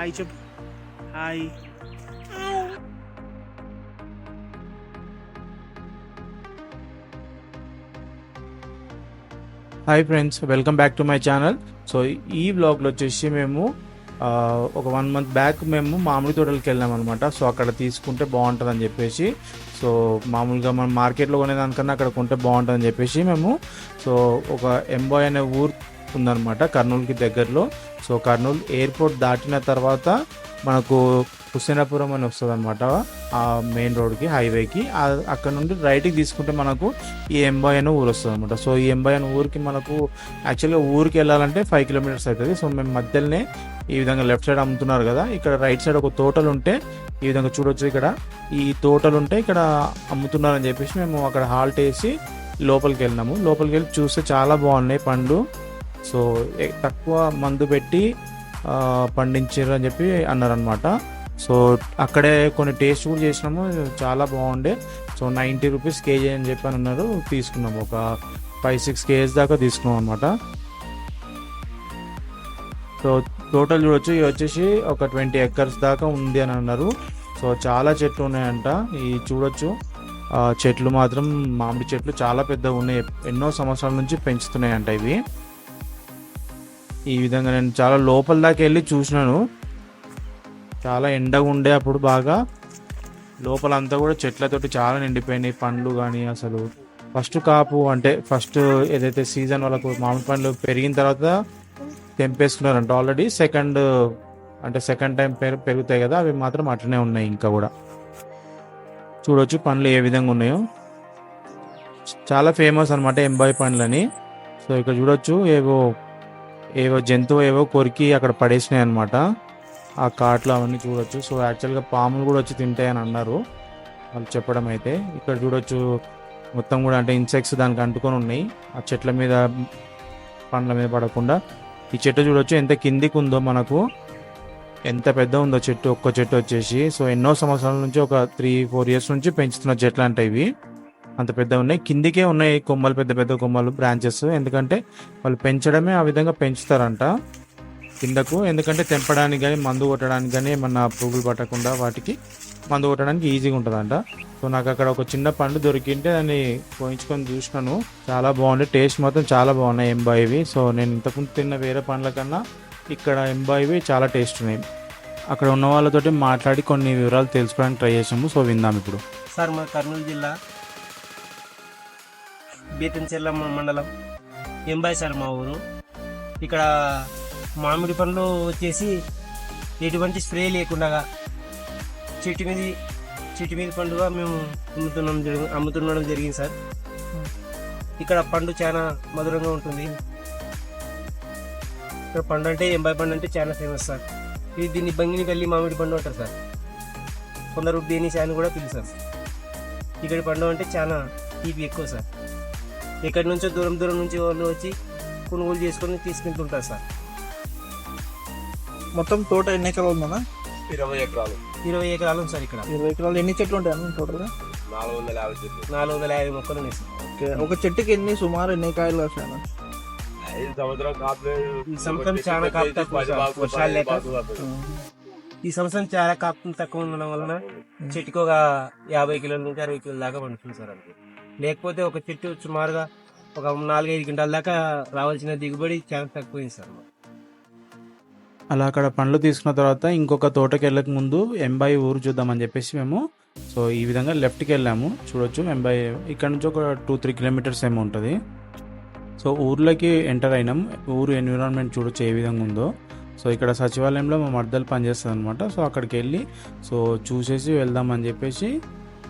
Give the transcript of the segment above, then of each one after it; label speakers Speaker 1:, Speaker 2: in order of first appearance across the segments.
Speaker 1: Hi చెప్పు hi hi friends welcome back to my channel so ఈ బ్లాగ్లో వచ్చేసి మేము ఒక వన్ మంత్ బ్యాక్ మేము మామిడి తోటలకు వెళ్ళాం అనమాట సో అక్కడ తీసుకుంటే బాగుంటుంది అని చెప్పేసి సో మామూలుగా మనం మార్కెట్లో కొనేదానికన్నా అక్కడ కొంటే బాగుంటుంది అని చెప్పేసి మేము సో ఒక ఎంబాయ్ అనే ఊరు ఉందన్నమాట కర్నూలుకి దగ్గరలో. సో కర్నూలు ఎయిర్పోర్ట్ దాటిన తర్వాత మనకు హుస్సేనాపురం అని వస్తుంది అనమాట ఆ మెయిన్ రోడ్కి హైవేకి. అక్కడ నుండి రైట్కి తీసుకుంటే మనకు ఈ ఎంబై అనే ఊరు వస్తుంది అనమాట సో ఈ ఎంబై అనే ఊరికి మనకు యాక్చువల్గా ఊరికి వెళ్ళాలంటే ఫైవ్ కిలోమీటర్స్ అవుతుంది సో మేము మధ్యలోనే ఈ విధంగా లెఫ్ట్ సైడ్ అమ్ముతున్నారు కదా ఇక్కడ రైట్ సైడ్ ఒక తోటలు ఉంటే ఈ విధంగా చూడొచ్చు ఇక్కడ. ఈ తోటలు ఉంటే ఇక్కడ అమ్ముతున్నారని చెప్పేసి మేము అక్కడ హాల్ట్ వేసి లోపలికి వెళ్ళినాము. లోపలికి వెళ్ళి చూస్తే చాలా బాగున్నాయి పండ్లు. సో తక్కువ మందు పెట్టి పండించారు అని చెప్పి అన్నారనమాట సో అక్కడే కొన్ని టేస్ట్ కూడా చేసినాము చాలా బాగుండే. సో నైంటీ రూపీస్ కేజీ అని చెప్పి అని అన్నారు తీసుకున్నాము. ఒక ఫైవ్ సిక్స్ కేజీ దాకా తీసుకున్నాం అనమాట సో టోటల్ చూడొచ్చు ఇవి వచ్చేసి ఒక ట్వంటీ ఎకర్స్ దాకా ఉంది అని అన్నారు. సో చాలా చెట్లు ఉన్నాయంట ఈ చూడొచ్చు. చెట్లు మాత్రం మామిడి చెట్లు చాలా పెద్దగా ఉన్నాయి ఎన్నో సంవత్సరాల నుంచి పెంచుతున్నాయంట ఇవి. ఈ విధంగా నేను చాలా లోపల దాకా వెళ్ళి చూసినాను. చాలా ఎండగా ఉండే అప్పుడు బాగా లోపల అంతా కూడా చెట్లతోటి చాలా నిండిపోయినాయి పండ్లు కానీ అసలు. ఫస్ట్ కాపు అంటే ఫస్ట్ ఏదైతే సీజన్ వాళ్ళకు మామిడి పండ్లు పెరిగిన తర్వాత తెంపేసుకున్నారంట ఆల్రెడీ. సెకండ్ అంటే సెకండ్ టైం పెరుగుతాయి కదా అవి మాత్రం అట్లనే ఉన్నాయి ఇంకా కూడా. చూడొచ్చు పండ్లు ఏ విధంగా ఉన్నాయో. చాలా ఫేమస్ అనమాట ఎంబాయి పండ్లని. సో ఇక్కడ చూడొచ్చు ఏవో ఏవో జంతువు ఏవో కొరికి అక్కడ పడేసినాయి అనమాట ఆ కాట్లు అవన్నీ చూడొచ్చు. సో యాక్చువల్గా పాములు కూడా వచ్చి తింటాయని అన్నారు. వాళ్ళు చెప్పడం అయితే. ఇక్కడ చూడొచ్చు మొత్తం కూడా అంటే ఇన్సెక్ట్స్ దానికి అంటుకొని ఉన్నాయి. ఆ చెట్ల మీద పండ్ల మీద పడకుండా. ఈ చెట్టు చూడొచ్చు ఎంత కిందికి ఉందో మనకు. ఎంత పెద్ద ఉందో చెట్టు ఒక్క చెట్టు వచ్చేసి. సో ఎన్నో సంవత్సరాల నుంచి ఒక త్రీ ఫోర్ ఇయర్స్ నుంచి పెంచుతున్న చెట్లు అంటే ఇవి. అంత పెద్ద ఉన్నాయి. కిందికే ఉన్నాయి కొమ్మలు పెద్ద పెద్ద కొమ్మలు బ్రాంచెస్ ఎందుకంటే వాళ్ళు పెంచడమే ఆ విధంగా పెంచుతారంట. కిందకు ఎందుకంటే తెంపడానికి కానీ మందు కొట్టడానికి కానీ ఏమన్నా పురుగులు పట్టకుండా వాటికి మందు కొట్టడానికి ఈజీగా ఉంటుందంట. సో నాకు అక్కడ ఒక చిన్న పండు దొరికింటే దాన్ని పోయించుకొని చూసినాను. చాలా బాగుంది టేస్ట్ మాత్రం చాలా బాగున్నాయి ఎంబాయివి సో నేను ఇంతకుముందు తిన్న వేరే పండ్ల కన్నా ఇక్కడ ఎంబాయివి చాలా టేస్ట్ ఉన్నాయి. అక్కడ ఉన్న వాళ్ళతోటి మాట్లాడి కొన్ని వివరాలు తెలుసుకోవడానికి ట్రై చేసాము సో విందాం ఇప్పుడు.
Speaker 2: సార్ మా కర్నూలు జిల్లా బీతంచెర్ల మండలం ఎంబాయి సార్ మా ఊరు. ఇక్కడ మామిడి పండ్లు వచ్చేసి ఎటువంటి స్ప్రే లేకుండా చెట్టు మీద చెట్టు మీద పండుగ మేము అమ్ముతున్నాం జరిగి- అమ్ముతుండడం జరిగింది సార్. ఇక్కడ పండు చాలా మధురంగా ఉంటుంది. ఇక్కడ పండు అంటే ఎంబాయి పండు అంటే చాలా ఫేమస్ సార్. ఇది దీన్ని బంగిని వెళ్ళి మామిడి పండు అంటారు సార్. కొందరు బేనీస్ అని కూడా పిలుస్తారు ఇక్కడ పండు అంటే చాలా తీపి ఎక్కువ సార్. ఎక్కడి నుంచో దూరం దూరం నుంచి వాళ్ళు వచ్చి కొనుగోలు చేసుకొని తీసుకెళ్తుంటారు సార్.
Speaker 3: మొత్తం తోట ఎన్ని ఎకరాలు ఉందన్నా?
Speaker 4: ఇరవై ఎకరాలు.
Speaker 2: ఇరవై ఎకరాలు ఉంది సార్ ఇక్కడ.
Speaker 3: ఇరవై ఎకరాలు ఎన్ని చెట్లు ఉంటాయి అన్న టోటల్గా
Speaker 4: నాలుగు వందల యాభై చెట్లు.
Speaker 2: నాలుగు వందల యాభై మొక్కలు ఉన్నాయి సార్.
Speaker 3: ఓకే. ఒక చెట్టుకి ఎన్ని సుమారు ఎన్ని కాయలు వస్తాయి
Speaker 4: ఐదు సంవత్సరం
Speaker 2: ఈ సంవత్సరం చాలా కాపు తక్కువ సార్. వర్షాలు లేక. ఈ సంవత్సరం చాలా కాపు తక్కువ ఉండడం వలన చెట్టుకు ఒక యాభై కిలోల నుంచి అరవై కిలోల దాకా పండుతుంది సార్ అంతే లేకపోతే ఒక చెట్టు సుమారుగా ఒక నాలుగైదు గంటల దాకా రావాల్సిన దిగుబడి చాలా తక్కువైంది సార్
Speaker 1: అలా అక్కడ పండ్లు తీసుకున్న తర్వాత ఇంకొక తోటకి వెళ్ళక ముందు ఎంబాయి ఊరు చూద్దామని చెప్పేసి మేము సో ఈ విధంగా లెఫ్ట్కి వెళ్ళాము. చూడొచ్చు ఎంబాయి ఇక్కడ నుంచి ఒక టూ త్రీ కిలోమీటర్స్ ఏమో ఉంటుంది. సో ఊర్లోకి ఎంటర్ అయినాం. ఊరు ఎన్విరాన్మెంట్ చూడొచ్చు ఏ విధంగా ఉందో. సో ఇక్కడ సచివాలయంలో మా మర్దలు పనిచేస్తుంది అనమాట సో అక్కడికి వెళ్ళి సో చూసేసి వెళ్దామని చెప్పేసి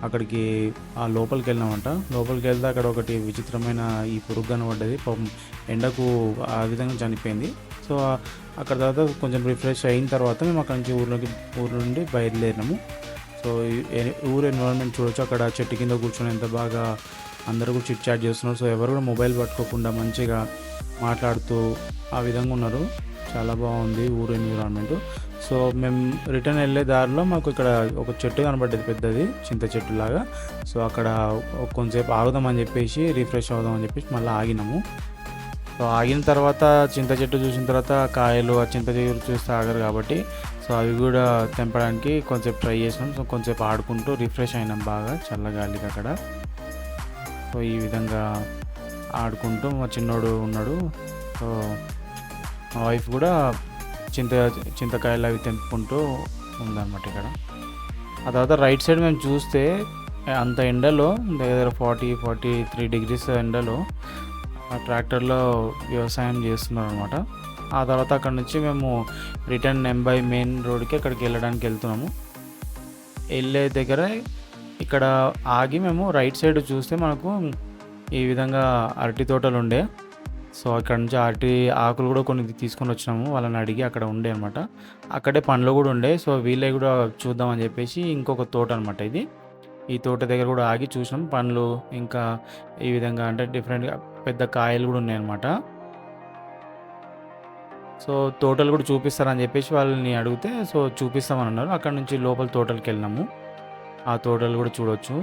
Speaker 1: అక్కడికి ఆ లోపలికి వెళ్ళినామంట. లోపలికి వెళ్తే అక్కడ ఒకటి విచిత్రమైన ఈ పురుగు కనబడ్డది. పాపం ఎండకు ఆ విధంగా చనిపోయింది. సో అక్కడ తర్వాత కొంచెం రిఫ్రెష్ అయిన తర్వాత మేము అక్కడి నుంచి ఊర్లోకి ఊరు నుండి బయలుదేరినాము. సో ఊరు ఎన్విరాన్మెంట్ చూడొచ్చు. అక్కడ చెట్టు కింద కూర్చొని ఎంత బాగా అందరూ కూడా చిట్ చాట్ చేస్తున్నారు. సో ఎవరు కూడా మొబైల్ పట్టుకోకుండా మంచిగా మాట్లాడుతూ ఆ విధంగా ఉన్నారు. చాలా బాగుంది ఊరు ఎన్విరాన్మెంట్. సో మేము రిటర్న్ వెళ్ళే దారిలో మాకు ఇక్కడ ఒక చెట్టు కనబడ్డది పెద్దది చింత చెట్టు లాగా. సో అక్కడ కొంతసేపు ఆగుదామని చెప్పేసి రిఫ్రెష్ అవుదామని చెప్పేసి మళ్ళీ ఆగినాము. సో ఆగిన తర్వాత చింత చెట్టు చూసిన తర్వాత కాయలు ఆ చింత చెట్టు చూస్తే ఆగరు కాబట్టి సో అవి కూడా తెంపడానికి కొంచెం ట్రై చేసినాం. సో కొంచెం ఆడుకుంటూ రిఫ్రెష్ అయినాం బాగా చల్లగాలికి అక్కడ. సో ఈ విధంగా ఆడుకుంటూ మా చిన్నోడు ఉన్నాడు. సో మా వైఫ్ కూడా చింత చింతకాయలు అవి తెంపుకుంటూ ఉందన్నమాట ఇక్కడ. ఆ తర్వాత రైట్ సైడ్ మేము చూస్తే అంత ఎండలో దగ్గర దగ్గర ఫార్టీ ఫార్టీ త్రీ డిగ్రీస్ ఎండలో ఆ ట్రాక్టర్లో వ్యవసాయం చేస్తున్నారు అనమాట ఆ తర్వాత అక్కడ నుంచి మేము రిటర్న్ ఎంబై మెయిన్ రోడ్కి అక్కడికి వెళ్ళడానికి వెళ్తున్నాము. వెళ్ళే దగ్గర ఇక్కడ ఆగి మేము రైట్ సైడ్ చూస్తే మనకు ఈ విధంగా అరటి తోటలు ఉండే. సో అక్కడ నుంచి అరటి ఆకులు కూడా కొన్ని తీసుకొని వచ్చినాము. వాళ్ళని అడిగి అక్కడ ఉండే అనమాట అక్కడే పండ్లు కూడా ఉండే. సో వీళ్ళే కూడా చూద్దామని చెప్పేసి ఇంకొక తోట అనమాట ఇది. ఈ తోట దగ్గర కూడా ఆగి చూసినాం. పండ్లు ఇంకా ఈ విధంగా అంటే డిఫరెంట్గా పెద్ద కాయలు కూడా ఉన్నాయన్నమాట సో తోటలు కూడా చూపిస్తారని చెప్పేసి వాళ్ళని అడిగితే సో చూపిస్తామని అన్నారు. అక్కడ నుంచి లోపల తోటలకు వెళ్ళినాము. ఆ తోటలు కూడా చూడొచ్చు.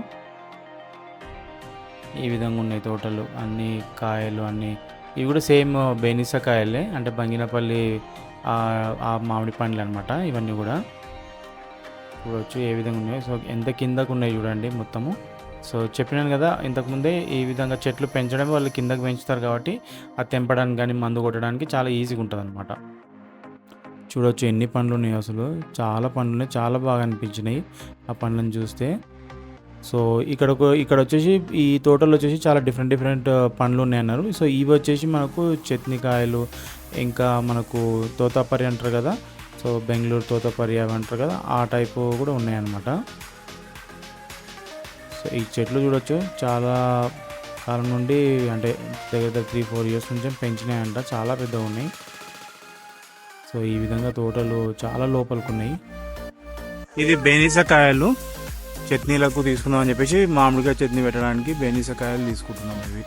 Speaker 1: ఈ విధంగా ఉన్నాయి తోటలు. అన్ని కాయలు అన్నీ ఇవి కూడా సేమ్ బెనిస కాయలే అంటే బంగినపల్లి ఆ- మామిడి పండ్లు అనమాట ఇవన్నీ కూడా. చూడవచ్చు ఏ విధంగా ఉన్నాయి. సో ఎంత కిందకు ఉన్నాయి చూడండి మొత్తము. సో చెప్పినాను కదా ఇంతకుముందే ఈ విధంగా చెట్లు పెంచడం వాళ్ళు కిందకు పెంచుతారు కాబట్టి అది తెంపడానికి కానీ మందు కొట్టడానికి చాలా ఈజీగా ఉంటుంది అనమాట చూడవచ్చు ఎన్ని పండ్లు ఉన్నాయి అసలు. చాలా పండ్లు ఉన్నాయి చాలా బాగా అనిపించినాయి ఆ పండ్లను చూస్తే. సో ఇక్కడ ఇక్కడ వచ్చేసి ఈ తోటలో వచ్చేసి చాలా డిఫరెంట్ డిఫరెంట్ uh, పండ్లు ఉన్నాయి అన్నారు సో ఇవి వచ్చేసి మనకు చట్నీకాయలు ఇంకా మనకు తోతాపరి అంటారు కదా. సో బెంగళూరు తోతాపరి అవి అంటారు కదా. ఆ టైపు కూడా ఉన్నాయన్నమాట. సో ఈ చెట్లు చూడొచ్చు. చాలా కాలం నుండి అంటే దగ్గర దగ్గర త్రీ ఫోర్ ఇయర్స్ నుంచి పెంచినాయంట. చాలా పెద్దగా ఉన్నాయి. సో ఈ విధంగా తోటలు చాలా లోపలికి ఉన్నాయి. ఇది బేనిస కాయలు. చట్నీలకు తీసుకుందాం అని చెప్పేసి మామిడికాయ చట్నీ పెట్టడానికి బేనిస కాయలు తీసుకుంటున్నాం ఇవి.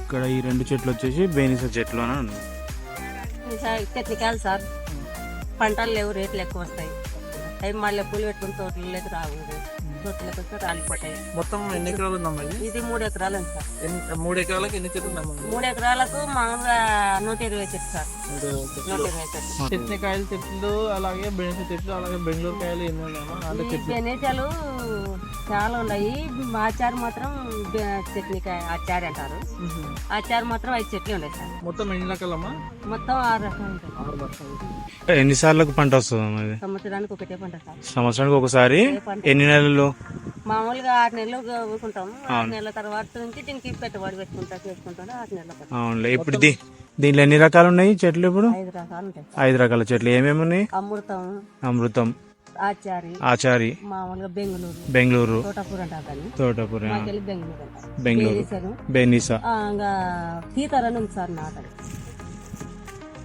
Speaker 1: ఇక్కడ ఈ రెండు చెట్లు వచ్చేసి బేనిస చెట్లు అని అన్నారు.
Speaker 5: Technical sir. పంటలు లేవు రేట్లు ఎక్కువ వస్తాయి. అవి మళ్ళీ పూలు పెట్టుకుని తోటలకు రావు. రాలిపోతాయి.
Speaker 3: మొత్తం ఎన్ని ఎకరాలు ఉందమ్మా ఇది?
Speaker 5: మూడు ఎకరాలు సార్.
Speaker 3: మూడు ఎకరాలకు ఎన్ని చెట్లు
Speaker 5: మూడు ఎకరాలకు మామూలుగా నూట ఇరవై చెట్లు సార్. నూట ఇరవై చెట్లు.
Speaker 3: చట్నీ కాయల చెట్లు. అలాగే బెండకాయ చెట్లు అలాగే బెంగళూరు కాయలు ఎన్ని చెట్లు.
Speaker 5: బెనేజాలు చాలా ఉన్నాయి. ఆచారు మాత్రం బె- చట్నీకాయ ఆచారి అంటారు. ఆచారు మాత్రం ఐదు చెట్లు ఉన్నాయి సార్.
Speaker 3: మొత్తం ఎన్ని రకాలమ్మా?
Speaker 5: మొత్తం ఆరు రకాలు
Speaker 1: ఎన్నిసార్లకు పంట వస్తుంది
Speaker 5: సంవత్సరానికి ఒకటే పంట సార్.
Speaker 1: సంవత్సరానికి ఒకసారి? ఎన్ని నెలలు?
Speaker 5: మామూలుగా ఆరు నెలలు ఊరుకుంటాము. ఆరు నెలల తర్వాత నుంచి దీనికి పెట్టుబడి పెట్టుకుంటా చేసుకుంటా ఆరు నెలల.
Speaker 1: అవునులే ఇప్పుడు దీ దీంట్లో ఎన్ని రకాలు ఉన్నాయి చెట్లు ఇప్పుడు?
Speaker 5: ఐదు రకాలు ఉంటాయి.
Speaker 1: ఐదు రకాల చెట్లు. ఏమేమి ఉన్నాయి?
Speaker 5: అమృతం
Speaker 1: అమృతం
Speaker 5: ఆచారి
Speaker 1: ఆచారి
Speaker 5: మామూలుగా బెంగళూరు
Speaker 1: బెంగళూరు
Speaker 5: తోటకూర అంటారు దాన్ని.
Speaker 1: తోటపురి ఆ,
Speaker 5: మాకెళ్ళి బెంగళూరు అంటారు.
Speaker 1: బెంగళూరు
Speaker 5: బేరీసను.
Speaker 1: బెనీసా
Speaker 5: ఆ, ఇంకా సీతారాన్ని ఉంది సార్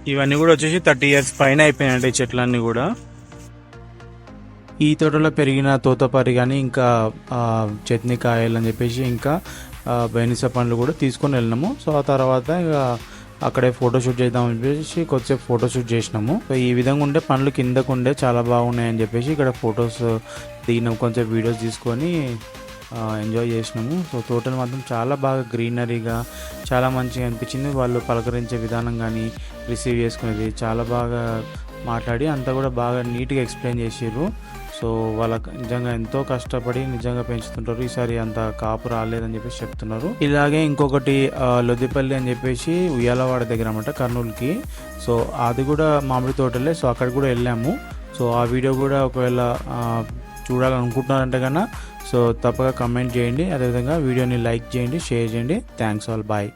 Speaker 1: ఇవన్నీ కూడా వచ్చేసి థర్టీ ఇయర్స్ పైన అయిపోయినాయి చెట్లన్నీ కూడా. ఈ తోటలో పెరిగిన తోతపారి కానీ ఇంకా చట్నీ కాయలు అని చెప్పేసి ఇంకా బెనిస పండ్లు కూడా తీసుకొని వెళ్ళినాము. సో ఆ తర్వాత ఇక అక్కడే ఫోటోషూట్ చేద్దామని చెప్పేసి కొద్దిసేపు ఫోటోషూట్ చేసినాము. సో ఈ విధంగా ఉండే పండ్లు కిందకు ఉండే చాలా బాగున్నాయని చెప్పేసి ఇక్కడ ఫొటోస్ దిగినాం కొంచెం వీడియోస్ తీసుకొని ఎంజాయ్ చేసినాము. సో తోటలు మాత్రం చాలా బాగా గ్రీనరీగా చాలా మంచిగా అనిపించింది. వాళ్ళు పలకరించే విధానం కానీ రిసీవ్ చేసుకునేది చాలా బాగా మాట్లాడి అంతా కూడా బాగా నీట్గా ఎక్స్ప్లెయిన్ చేసారు సో వాళ్ళకి నిజంగా ఎంతో కష్టపడి నిజంగా పెంచుతుంటారు. ఈసారి అంత కాపు రాలేదని చెప్పేసి చెప్తున్నారు. ఇలాగే ఇంకొకటి లొదిపల్లి లొద్దిపల్లి అని చెప్పేసి ఉయ్యాలవాడ దగ్గర అనమాట కర్నూలుకి. సో అది కూడా మామిడి తోటలే. సో అక్కడ కూడా వెళ్ళాము. సో ఆ వీడియో కూడా ఒకవేళ చూడాలనుకుంటున్నారంటే కన్నా సో తప్పగా కమెంట్ చేయండి. అదేవిధంగా వీడియోని లైక్ చేయండి షేర్ చేయండి. Thanks all. బాయ్.